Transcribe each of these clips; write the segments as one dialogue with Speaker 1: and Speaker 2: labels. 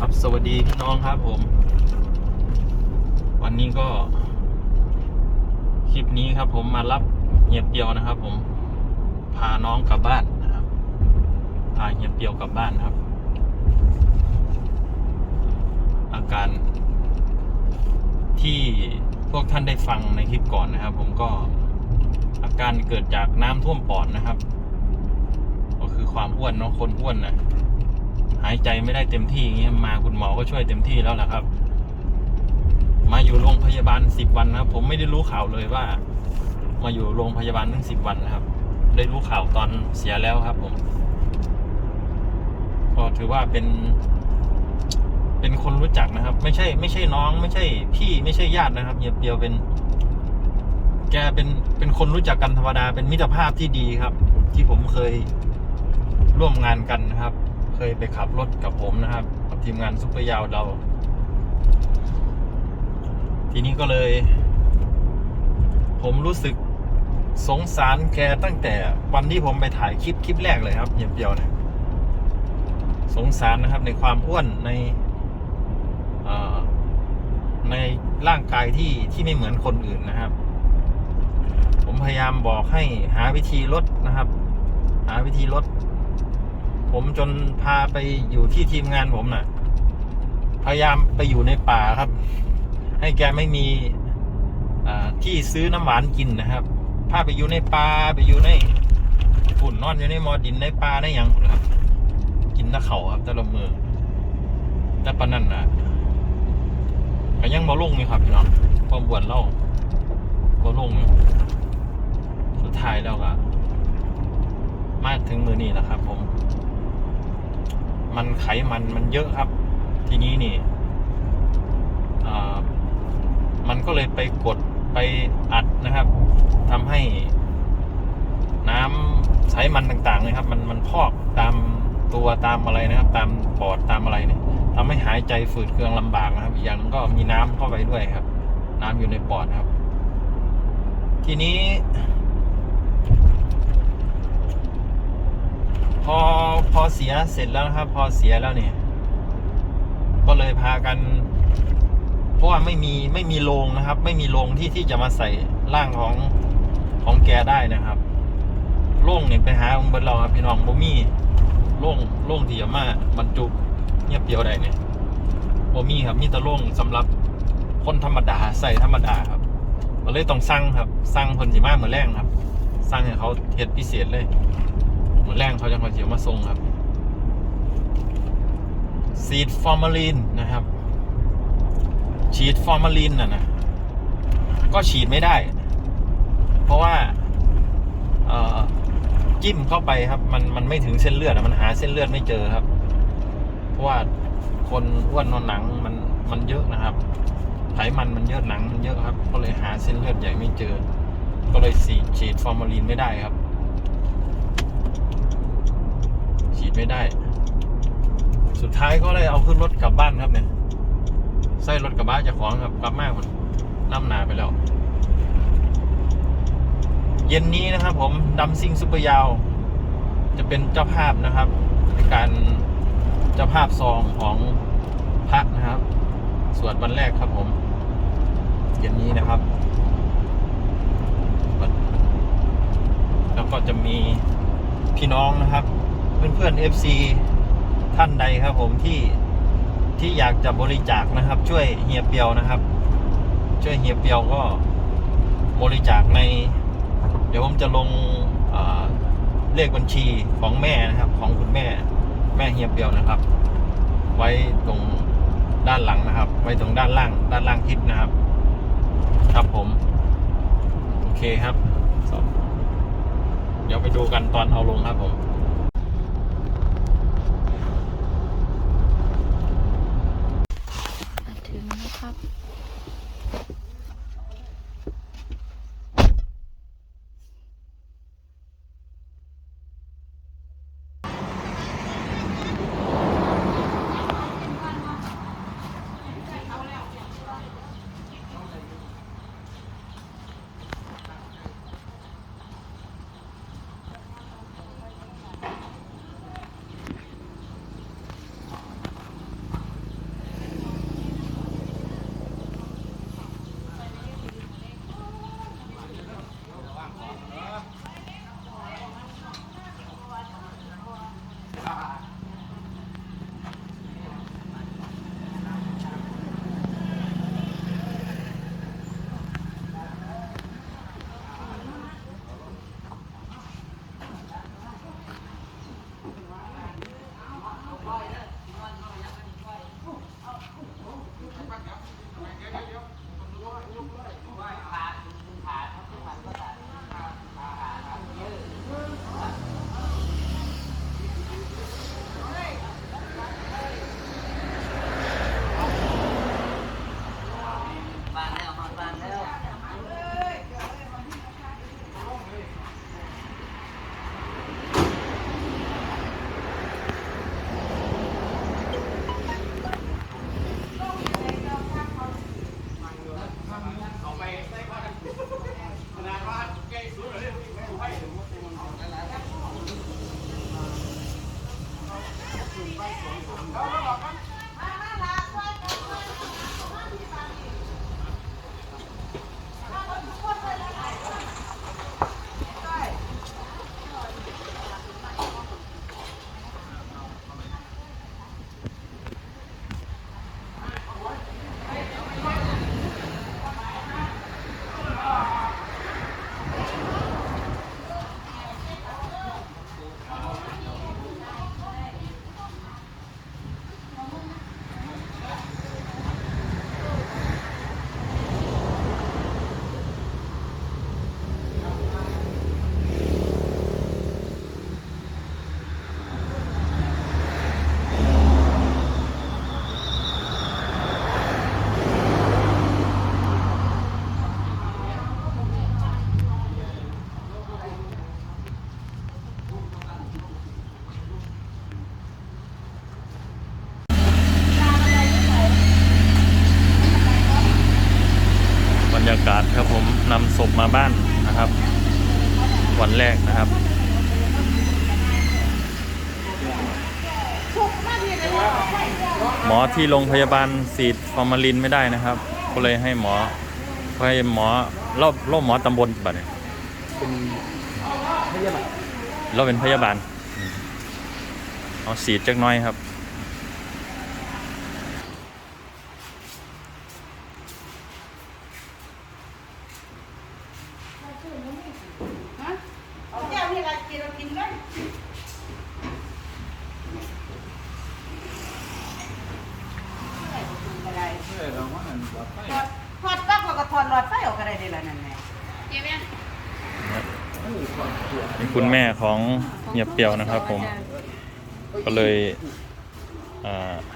Speaker 1: ครับสวัสดีพี่น้องครับผม วันนี้ก็ คลิปนี้ครับผมมารับเหียบเปียวนะครับผม พาน้องกลับบ้านนะครับ พาเหียบเปียวกลับบ้านครับ อาการที่พวกท่านได้ฟังในคลิปก่อนนะครับ ผมก็อาการเกิดจากน้ำท่วมปอดนะครับ ก็คือความอ้วนเนาะคนอ้วนนะายใจไม่ได้เต็มที่อย่างเงี้ยมาคุณหมอก็ช่วยเต็มที่แล้วแหละครับ มาอยู่โรงพยาบาลสิบวันนะครับ ผมไม่ได้รู้ข่าวเลยว่า มาอยู่โรงพยาบาลถึงสิบวันนะครับ ได้รู้ข่าวตอนเสียแล้วครับ ผมก็ถือว่าเป็น เป็นคนรู้จักนะครับ ไม่ใช่ ไม่ใช่น้อง ไม่ใช่ พี่ไม่ใช่ญาตินะครับเหียบเดียวเป็น แกเป็นเป็นคนรู้จักกันธรรมดาเป็นมิตรภาพที่ดีครับ ที่ผมเคยร่วมงานกันนะครับ เคยไปขับรถกับผมนะครับ กับทีมงานซุปเปอร์ยาวเรา ทีนี้ก็เลย ผมรู้สึกสงสารแกตั้งแต่วันที่ผมไปถ่ายคลิปคลิปแรกเลยครับเหียบเดียวเนี่ยสงสารนะครับในความอ้วนในในร่างกายที่ที่ไม่เหมือนคนอื่นนะครับ ผมพยายามบอกให้หาวิธีลดนะครับ หาวิธีลด ผมจนพาไปอยู่ที่ทีมงานผมน่ะ พยายามไปอยู่ในป่าครับ ให้แกไม่มีที่ซื้อน้ำหวานกินนะครับ พาไปอยู่ในป่าไปอยู่ในฝุ่นนอนอยู่ในมอดินในป่าในหยังครับ กินตะเข่าครับแต่ละมือแต่ปนนั้นน่ะก็ยังบ่ลงอยู่ครับพี่น้องความบวนเล่าบ่ลงอยู่สุดท้ายแล้วก็มาถึงมือนี้แล้วครับผม มันไขมันมันเยอะครับ ทีนี้นี่มันก็เลยไปกดไปอัดนะครับทำให้น้ำไขมันต่างๆนะครับ มันมันพอกตามตัวตามอะไรนะครับ ตามปอดตามอะไรเนี่ยทำให้หายใจฝืดเคืองลำบากนะครับอีกอย่างก็มีน้ำเข้าไปด้วยครับ น้ำอยู่ในปอดครับ ทีนี้ พอพอเสียเสร็จแล้วครับ พอเสียแล้วเนี่ย ก็เลยพากัน เพราะว่าไม่มีไม่มีโรงนะครับ ไม่มีโรงที่ที่จะมาใส่ร่างของของแกได้นะครับโล่งเนี่ยไปหาองค์บิร์เราครับพี่น้องบ่มีโล่งโล่งที่จะมาบรรจุเงียบเดียวได้เนี่ยบ่มีครับมีแต่โล่งสำหรับคนธรรมดาใส่ธรรมดาครับก็เลยต้องสั่งครับสั่งคนสีมาเหมือนแรงครับสั่งให้เขาเฮ็ดพิเศษเลย มือนแรงเขาจะมาเสียวมาทรงครับซีดฟอร์มาลีนนะครับ ฉีดฟอร์มาลีนน่ะนะก็ฉีดไม่ได้ เพราะว่าเออจิ้มเข้าไปครับ มันมันไม่ถึงเส้นเลือดอะมันหาเส้นเลือดไม่เจอครับ เพราะว่าคนอ้วนนอนหนังมันมันเยอะนะครับไขมันมันเยอะหนังมันเยอะครับ ก็เลยหาเส้นเลือดใหญ่ไม่เจอ ก็เลยฉีดฉีดฟอร์มาลีนไม่ได้ครับ ฉีดไม่ได้ สุดท้ายก็เลยเอาขึ้นรถกลับบ้านครับเนี่ยใส่รถกระบะเจะของครับกลับมาคนน้ำหนาไปแล้ว เย็นนี้นะครับ ผมดำซิงซุปเปอร์ยาว จะเป็นเจ้าภาพนะครับ ในการเจ้าภาพซองของพระนะครับ สวดวันแรกครับผม เย็นนี้นะครับ แล้วก็จะมีพี่น้องนะครับ เพื่อนเพื่อนๆ FC ท่านใดครับผมที่ที่อยากจะบริจาคนะครับ ช่วยเฮียเปียวนะครับ ช่วยเฮียเปียวก็บริจาคใน เดี๋ยวผมจะลงเอ่อเลขบัญชีของแม่นะครับ ของคุณแม่แม่เฮียเปียวนะครับ ไว้ตรงด้านหลังนะครับ ไว้ตรงด้านล่าง ด้านล่างคลิปนะครับ ครับผม โอเคครับ เดี๋ยวไปดูกันตอนเอาลงครับผม
Speaker 2: ถึ
Speaker 1: หมอที่โรงพยาบาลฉีดฟอร์มาลินไม่ได้นะครับ ก็เลยให้หมอให้หมอรอบรอบหมอตำบลบัดนี้
Speaker 2: เป็นพยาบาล
Speaker 1: เราเป็นพยาบาลอืมเอาฉีดจักหน้อยครับ
Speaker 3: ฮะเอาเจ้าที่เรากินเรากินเลยอะไร
Speaker 2: เออเราว่ามันปลอดภัย
Speaker 3: ถอดถอดปลั๊กแล้วก็ถอดหลอดไฟออกก็ได้เลยล่ะนั่นแหละ
Speaker 1: นี่คุณแม่ของเฮียบเปียวนะครับผม ก็เลย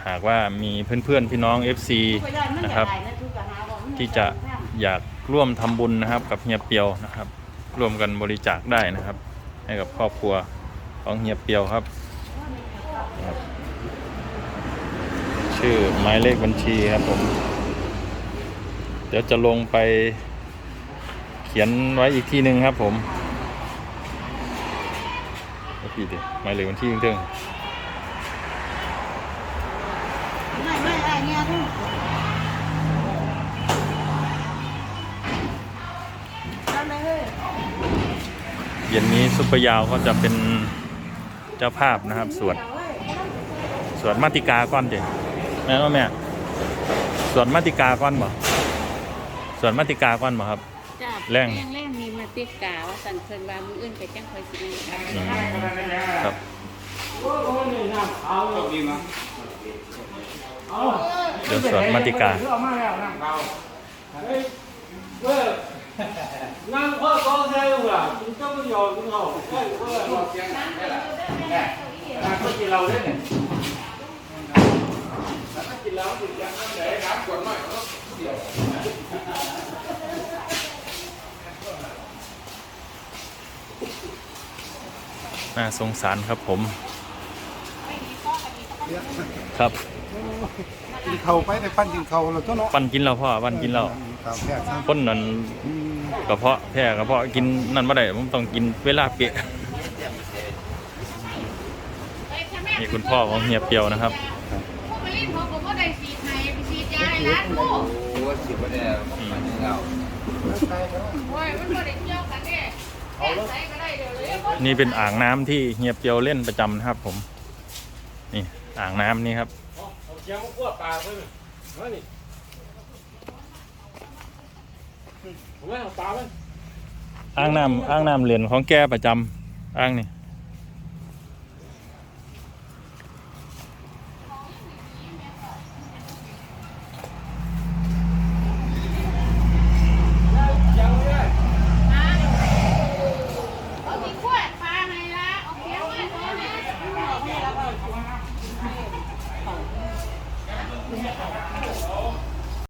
Speaker 1: หากว่ามีเพื่อนๆพี่น้อง FC นะครับ ที่จะอยากร่วมทำบุญนะครับกับเฮียเปียวนะครับ ร่วมกันบริจาคได้นะครับ ให้กับครอบครัวของเฮียเปียวครับ ชื่อหมายเลขบัญชีครับผม เดี๋ยวจะลงไป เขียนไว้อีกที่หนึ่งครับผมเอาพี่ดิหมายเลขบัญชีจริง
Speaker 3: ไม่ไม่ไอเนี่ยทุกเย็
Speaker 1: นนี้ซุปเปอร์ยาวก็จะเป็นเจ้าภาพนะครับสวดสวดมาติกาก้อนเด็แม่ว่าแม่สวดมาติกาก้อนบ่สวดมาติกาก้อนบ่ครับ แรง
Speaker 4: แรงแรงมีมาติดกาว่าสันเพิ่นว่ามืออื่นไปจังคอยสิแม่น
Speaker 1: อืมครับ
Speaker 2: ดีมั้ง
Speaker 1: เดี๋ยวสวดมาติกา
Speaker 5: นั่งพ่อก็ใช่หรอคุณก็ไม่ยอมคุณเอาใช่เพื่อนเราเสียงแค่ไหนนั่งก็กินเราเล่นเนี่ยนั่งก็กินเราถึงจะนั่งไหนน้ำกดหน่อยเสียว
Speaker 1: น่าสงสารครับผม ครับ
Speaker 2: กินเขาไปแต่ปั้นกินเขาเราก็เนาะ
Speaker 1: ปั้นกินแล้วพ่อปั้นกินแล้ว
Speaker 2: ตามแค่ซ้
Speaker 1: คนนั้นำ
Speaker 2: อืม
Speaker 1: กระเพาะแพ้กระเพาะกินนั่นไม่ได้ผมต้องกินเวลาเปียนี่คุณพ่อของเฮียเปียวนะครับ
Speaker 4: พวกมาลิ้นเขาก็บ่ได้ฉีดให้ไปฉีดยาให้ร้านกู
Speaker 2: โอ้สิบวันเนี่ยมันเรา
Speaker 4: โอ้ยมันบ่ได้เกี่ยวกันเด้แก้ไขก็ได้เดี๋ยวเลย
Speaker 1: นี่เป็นอ่างน้ำที่เฮียเปียวเล่นประจำนะครับ ผม นี่อ่างน้ำนี่ครับ
Speaker 5: อ่านี่ผมว่าเอาปลาเพิ่น
Speaker 1: อ่างน้ำอ่างน้ำเหรียญของแกประจำอ่างนี่